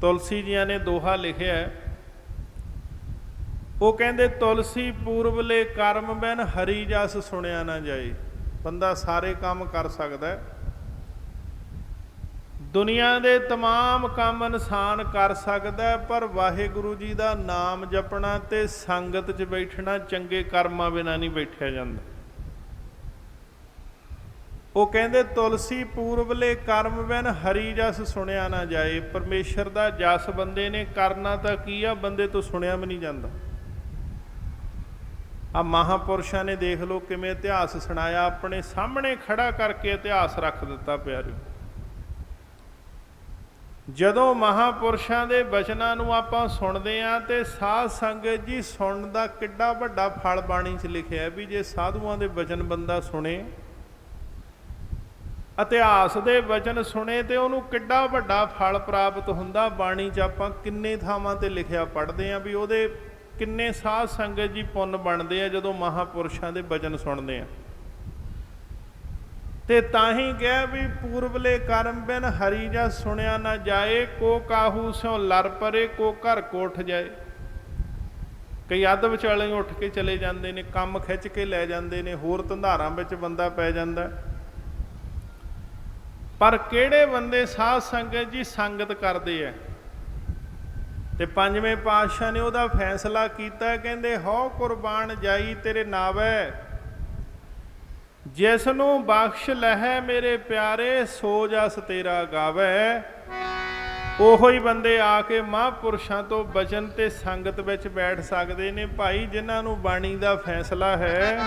ਤੁਲਸੀ ਜੀਆਂ ਨੇ ਦੋਹਾ ਲਿਖਿਆ ਹੈ ਉਹ ਕਹਿੰਦੇ ਤੁਲਸੀ ਪੂਰਬਲੇ ਕਰਮ ਬਿਨ ਹਰੀ ਜਸ ਸੁਣਿਆ ਨਾ ਜਾਏ ਬੰਦਾ ਸਾਰੇ ਕੰਮ ਕਰ ਸਕਦਾ ਹੈ ਦੁਨੀਆ ਦੇ तमाम ਕੰਮ ਇਨਸਾਨ ਕਰ ਸਕਦਾ ਹੈ, ਪਰ ਵਾਹਿਗੁਰੂ ਜੀ ਦਾ ਨਾਮ ਜਪਣਾ ਤੇ ਸੰਗਤ 'ਚ ਬੈਠਣਾ ਚੰਗੇ ਕਰਮਾਂ ਬਿਨਾਂ ਨਹੀਂ ਬੈਠਿਆ ਜਾਂਦਾ ਉਹ ਕਹਿੰਦੇ, ਤੁਲਸੀ ਪੂਰਬਲੇ ਕਰਮ ਬਿਨ ਹਰੀ ਜਸ ਸੁਣਿਆ ਨਾ ਜਾਏ। ਪਰਮੇਸ਼ਰ ਦਾ ਜਸ ਬੰਦੇ ਨੇ ਕਰਨਾ ਤਾਂ ਕੀ ਆ? ਬੰਦੇ ਤੋਂ ਸੁਣਿਆ ਵੀ ਨਹੀਂ ਜਾਂਦਾ। ਆ ਮਹਾਪੁਰਸ਼ਾਂ ਨੇ ਦੇਖ ਲਓ ਕਿਵੇਂ ਇਤਿਹਾਸ ਸੁਣਾਇਆ। ਆਪਣੇ ਸਾਹਮਣੇ ਖੜਾ ਕਰਕੇ ਇਤਿਹਾਸ ਰੱਖ ਦਿੱਤਾ ਪਿਆਰਿਓ। ਜਦੋਂ ਮਹਾਪੁਰਸ਼ਾਂ ਦੇ ਬਚਨਾਂ ਨੂੰ ਆਪਾਂ ਸੁਣਦੇ ਆਂ ਤੇ ਸਾਧ ਸੰਗਤ ਜੀ ਸੁਣਨ ਦਾ ਕਿੱਡਾ ਵੱਡਾ ਫਲ ਬਾਣੀ 'ਚ ਲਿਖਿਆ ਵੀ ਜੇ ਸਾਧੂਆਂ ਦੇ ਬਚਨ ਬੰਦਾ ਸੁਣੇ ਇਤਿਹਾਸ ਦੇ ਵਚਨ ਸੁਣੇ ਤੇ ਉਹਨੂੰ ਕਿੱਡਾ ਵੱਡਾ ਫਲ ਪ੍ਰਾਪਤ ਹੁੰਦਾ। ਬਾਣੀ 'ਚ ਆਪਾਂ ਕਿੰਨੇ ਥਾਵਾਂ ਤੇ ਲਿਖਿਆ ਪੜ੍ਹਦੇ ਆਂ ਵੀ ਉਹਦੇ ਕਿੰਨੇ ਸਾਧ ਸੰਗਤ ਜੀ ਪੁੰਨ ਬਣਦੇ ਆ ਜਦੋਂ ਮਹਾਪੁਰਸ਼ਾਂ ਦੇ ਵਚਨ ਸੁਣਦੇ ਆ। ਤੇ ਤਾਂ ਹੀ ਕਿਹਾ ਵੀ ਪੂਰਬਲੇ ਕਰਮ ਬਿਨ ਹਰੀ ਜਾ ਸੁਣਿਆ ਨਾ ਜਾਏ, ਕੋ ਕਾਹੂ ਸਿਓ ਲਰ ਪਰੇ, ਕੋ ਘਰ ਕੋਠ ਜਾਏ। ਕਈ ਅੱਧ ਵਿਚਾਲੇ ਉੱਠ ਕੇ ਚਲੇ ਜਾਂਦੇ ਨੇ, ਕੰਮ ਖਿੱਚ ਕੇ ਲੈ ਜਾਂਦੇ ਨੇ, ਹੋਰ ਧੰਧਾਰਾਂ ਵਿੱਚ ਬੰਦਾ ਪੈ ਜਾਂਦਾ। ਹੈ। ਪਰ ਕਿਹੜੇ ਬੰਦੇ ਸਾਧ ਸੰਗਤ ਜੀ ਸੰਗਤ ਕਰਦੇ ਆ? ਤੇ ਪੰਜਵੇਂ ਪਾਤਸ਼ਾਹ ਨੇ ਉਹਦਾ ਫੈਸਲਾ ਕੀਤਾ, ਕਹਿੰਦੇ, ਹਉ ਕੁਰਬਾਨ ਜਾਈ ਤੇਰੇ ਨਾਵੇ। ਜਿਸ ਨੂੰ ਬਖਸ਼ ਲਹਿ ਮੇਰੇ ਪਿਆਰੇ, ਸੋ ਜਸ ਤੇਰਾ ਗਾਵੇ। ਉਹੋ ਹੀ ਬੰਦੇ ਆ ਕੇ ਮਹਾਂਪੁਰਸ਼ਾਂ ਤੋਂ ਬਚਨ ਤੇ ਸੰਗਤ ਵਿੱਚ ਬੈਠ ਸਕਦੇ ਨੇ। ਭਾਈ, ਜਿਨ੍ਹਾਂ ਨੂੰ ਬਾਣੀ ਦਾ ਫੈਸਲਾ ਹੈ